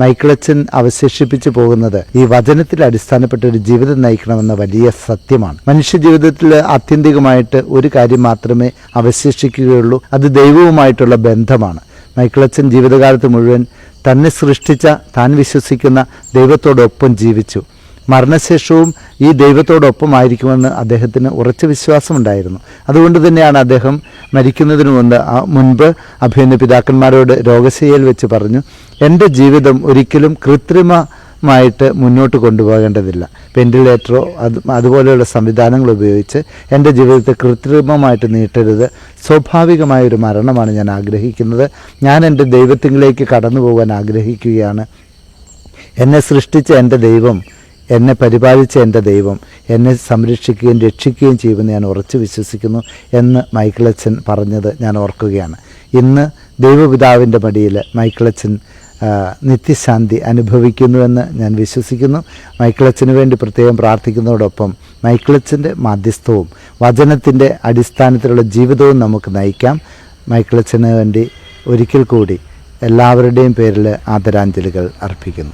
മൈക്കിളച്ചൻ അവശേഷിപ്പിച്ചു പോകുന്നത് ഈ വചനത്തിൽ അടിസ്ഥാനപ്പെട്ട ഒരു ജീവിതം നയിക്കണമെന്ന വലിയ സത്യമാണ്. മനുഷ്യ ജീവിതത്തിൽ ആത്യന്തികമായിട്ട് ഒരു കാര്യം മാത്രമേ അവശേഷിക്കുകയുള്ളൂ. അത് ദൈവവുമായിട്ടുള്ള ബന്ധമാണ്. മൈക്കിളച്ചൻ ജീവിതകാലത്ത് മുഴുവൻ തന്നെ സൃഷ്ടിച്ച താൻ വിശ്വസിക്കുന്ന ദൈവത്തോടൊപ്പം ജീവിച്ചു. മരണശേഷവും ഈ ദൈവത്തോടൊപ്പം ആയിരിക്കുമെന്ന് അദ്ദേഹത്തിന് ഉറച്ച വിശ്വാസമുണ്ടായിരുന്നു. അതുകൊണ്ട് തന്നെയാണ് അദ്ദേഹം മരിക്കുന്നതിന് മുൻപ് അഭിനയ പിതാക്കന്മാരോട് രോഗശയ്യയിൽ വെച്ച് പറഞ്ഞു എന്റെ ജീവിതം ഒരിക്കലും കൃത്രിമമായിട്ട് മുന്നോട്ട് കൊണ്ടുപോകേണ്ടതില്ല. വെന്റിലേറ്ററോ അത് അതുപോലെയുള്ള സംവിധാനങ്ങൾ ഉപയോഗിച്ച് എന്റെ ജീവിതത്തെ കൃത്രിമമായിട്ട് നീട്ടരുത്. സ്വാഭാവികമായ ഒരു മരണമാണ് ഞാൻ ആഗ്രഹിക്കുന്നത്. ഞാൻ എന്റെ ദൈവത്തിലേക്ക് കടന്നു പോകാൻ ആഗ്രഹിക്കുകയാണ്. എന്നെ സൃഷ്ടിച്ച എന്റെ ദൈവം എന്നെ പരിപാലിച്ച എന്റെ ദൈവം എന്നെ സംരക്ഷിക്കുകയും രക്ഷിക്കുകയും ചെയ്യുമെന്ന് ഞാൻ ഉറച്ചു വിശ്വസിക്കുന്നു എന്ന് മൈക്കിളച്ചൻ പറഞ്ഞത് ഞാൻ ഓർക്കുകയാണ്. ഇന്ന് ദൈവപിതാവിന്റെ മടിയിൽ മൈക്കിളച്ചൻ നിത്യശാന്തി അനുഭവിക്കുന്നുവെന്ന് ഞാൻ വിശ്വസിക്കുന്നു. മൈക്കിളച്ചന് വേണ്ടി പ്രത്യേകം പ്രാർത്ഥിക്കുന്നതോടൊപ്പം മൈക്കിളച്ചന്റെ മാധ്യസ്ഥവും വചനത്തിന്റെ അടിസ്ഥാനത്തിലുള്ള ജീവിതവും നമുക്ക് നയിക്കാം. മൈക്കിളച്ചന് വേണ്ടി ഒരിക്കൽ കൂടി എല്ലാവരുടെയും പേരിൽ ആദരാഞ്ജലികൾ അർപ്പിക്കുന്നു.